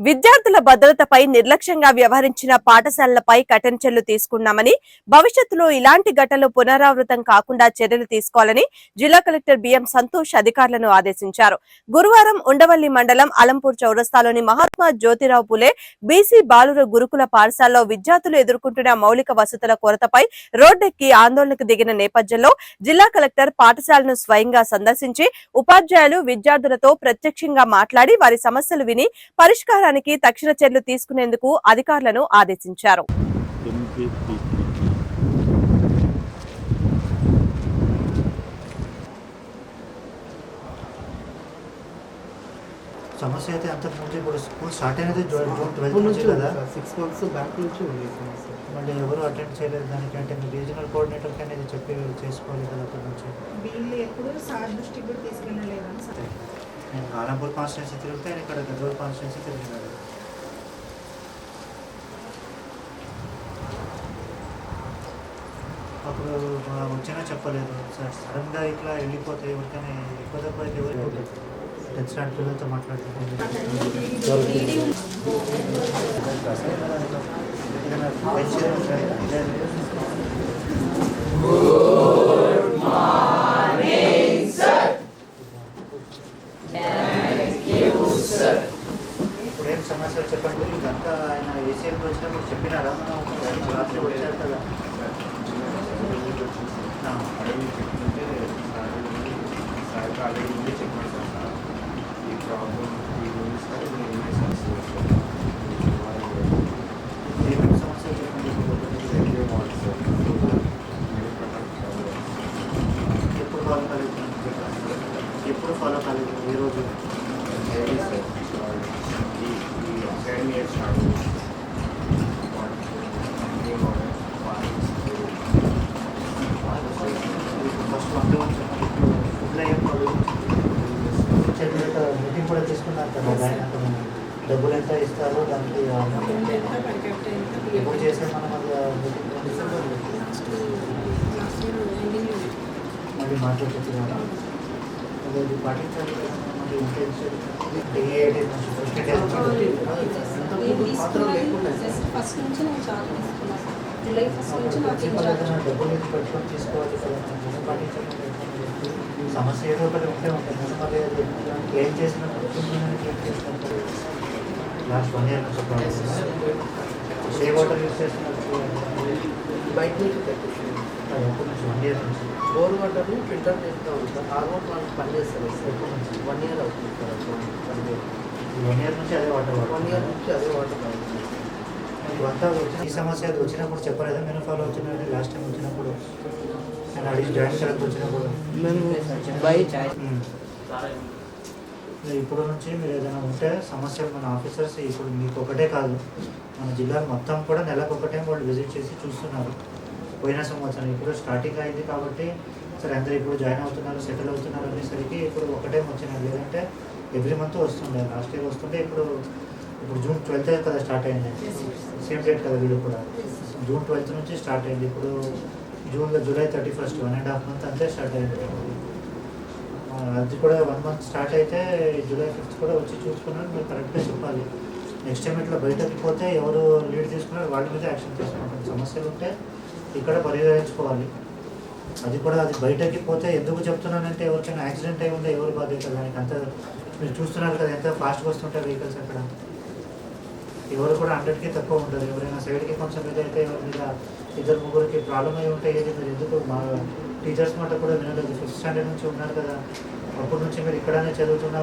విద్యార్థుల భద్రతపై నిర్లక్ష్యంగా వ్యవహరించిన పాఠశాలలపై కఠిన చర్యలు తీసుకున్నామని భవిష్యత్తులో ఇలాంటి ఘటనలు పునరావృతం కాకుండా చర్యలు తీసుకోవాలని జిల్లా కలెక్టర్ బిఎం సంతోష్ అధికారులను ఆదేశించారు. గురువారం ఉండవల్లి మండలం అలంపూర్ చౌరస్తాలోని మహాత్మా జ్యోతిరావు పులే బీసీ బాలుర గురుకుల పాఠశాలలో విద్యార్థులు ఎదుర్కొంటున్న మౌలిక వసతుల కొరతపై రోడ్డెక్కి ఆందోళనకు దిగిన నేపథ్యంలో జిల్లా కలెక్టర్ పాఠశాలను స్వయంగా సందర్శించి ఉపాధ్యాయులు విద్యార్థులతో ప్రత్యక్షంగా మాట్లాడి వారి సమస్యలు విని పరిష్కారానికి తక్షణ చర్యలు తీసుకునేందుకు అధికారులను ఆదేశించారు. సమస్య అయితే అంత ముందు ఇప్పుడు స్కూల్ స్టార్ట్ అయినది జూన్ జూన్ ట్వెల్త్ నుంచి కదా? సిక్స్ మంత్స్ బ్యాక్ నుంచి ఉంది మళ్ళీ ఎవరు అటెండ్ చేయలేదు దానికంటే మీ రీజనల్ కోఆర్డినేటర్కి అనేది చెప్పి చేసుకోవాలి కదా అక్కడి నుంచి. వీళ్ళు ఎప్పుడు సార్ దృష్టికి కూడా తీసుకెళ్ళలేదని సార్. నేను ఆలంపూర్ కాన్స్టిట్యున్సీ తిరిగితే ఆయన ఇక్కడ గద్వాల్ కాన్స్టిట్యున్సీ తిరిగినాడు అప్పుడు వచ్చినా చెప్పలేదు. సార్ సడన్గా ఇట్లా వెళ్ళిపోతే ఎవరికైనా ఎక్కువ తక్కువ అయితే ఎవరు టెన్త్ స్టాండ్ పిల్లలతో మాట్లాడుతున్నాను ఇప్పుడు ఏం సమస్యలు చెప్పండి? ఇదంతా ఆయన ఏసీఎంకి వచ్చినప్పుడు చెప్పినారా మనం రాత్రి వచ్చారు కదా. ఆ. ఏమేమి సమస్యలు చెప్పండి? ఎప్పుడు ఫాలో కాలేదు ఎప్పుడు ఫాలో కాలేదు ఏ ఫస్ట్ కూడా తీసుకున్నారు కదా డబ్బులు ఎంత ఇస్తారో దానికి ఎప్పుడు చేస్తే మనం అది మీటింగ్ డిసెంబర్ మళ్ళీ అది పాటించాలి జస్ట్ ఫస్ట్ నుంచి నేను చార్జ్ తీసుకున్నాను జూలై ఫస్ట్ నుంచి నాకు ఇన్ఛార్జ్ సమస్య ఏదో ఒకటి ఉంటే ఉంటుంది. అది క్లెయిమ్ చేసిన క్లెయిమ్ చేసినప్పుడు లాస్ట్ వన్ ఇయర్ నుంచి ప్రాబ్లమ్ ఏ వాటర్ యూస్ చేస్తున్నప్పుడు బయట నుంచి ఎప్పటి నుంచి వన్ ఇయర్ నుంచి. వాటర్ ఫిల్టర్ చేస్తూ ఉంటాం హార్మో ప్లాంట్ పనిచేస్తారు ఎప్పటి నుంచి వన్ ఇయర్ అవుతుంది సార్ వన్ ఇయర్ నుంచి అదే వాటర్ వన్ ఇయర్ నుంచి అదే వాటర్ తాగుతుంది ఇవంతా వచ్చిన ఈ సమస్య అది వచ్చినప్పుడు చెప్పలేదా? నేను ఫాలో అవుతున్నాను లాస్ట్ టైం వచ్చినప్పుడు. నేను అడిగి జాయిన్ కరెక్ట్ వచ్చినప్పుడు. ఇప్పుడు నుంచి మీరు ఏదైనా ఉంటే సమస్యలు మన ఆఫీసర్స్ ఇప్పుడు మీకు ఒకటే కాదు. మన జిల్లా మొత్తం కూడా నెలకు ఒకటే వాళ్ళు విజిట్ చేసి చూస్తున్నారు. పోయిన సంవత్సరం ఇప్పుడు స్టార్టింగ్ అయింది కాబట్టి సరే అందరూ ఇప్పుడు జాయిన్ అవుతున్నారు సెటిల్ అవుతున్నారు అనేసరికి ఇప్పుడు ఒకటే వచ్చినారు లేదంటే ఎవ్రీ మంత్ వస్తుండే. లాస్ట్ ఇయర్ వస్తుండే ఇప్పుడు ఇప్పుడు జూన్ ట్వెల్త్ కదా స్టార్ట్ అయింది. సేమ్ డేట్ కదా వీళ్ళు కూడా. జూన్ ట్వెల్త్ నుంచి స్టార్ట్ అయింది. ఇప్పుడు జూన్లో July thirty first one and half month అంతే స్టార్ట్ అయింది. అది కూడా వన్ మంత్ స్టార్ట్ అయితే జూలై ఫిఫ్త్ కూడా వచ్చి చూసుకున్నారు మీరు కరెక్ట్గా చెప్పాలి. నెక్స్ట్ టైం ఇట్లా బయటకి పోతే ఎవరు లీడ్ తీసుకున్నారు వాళ్ళ మీద యాక్షన్ తీసుకుంటారు. సమస్యలు ఉంటే ఇక్కడ పరిగణించుకోవాలి అది కూడా అది బయటకి పోతే ఎందుకు చెప్తున్నానంటే ఎవరికైనా యాక్సిడెంట్ అయి ఉందో ఎవరు బాధ్యత దానికి అంత మీరు చూస్తున్నారు కదా ఎంత ఫాస్ట్గా వస్తుంటారు వెహికల్స్ అక్కడ. ఎవరు కూడా హండ్రెడ్కి తక్కువ ఉండదు ఎవరైనా సైడ్కి కొంచెం మీద అయితే ఎవరి మీద ఇద్దరు ముగ్గురికి ప్రాబ్లం అయి ఉంటే ఏది మీరు? ఎందుకు మా టీచర్స్ మాట కూడా వినలేదు. ఫిఫ్త్ స్టాండర్డ్ నుంచి ఉన్నారు కదా. అప్పటి నుంచి మీరు ఇక్కడనే చదువుతున్నారు.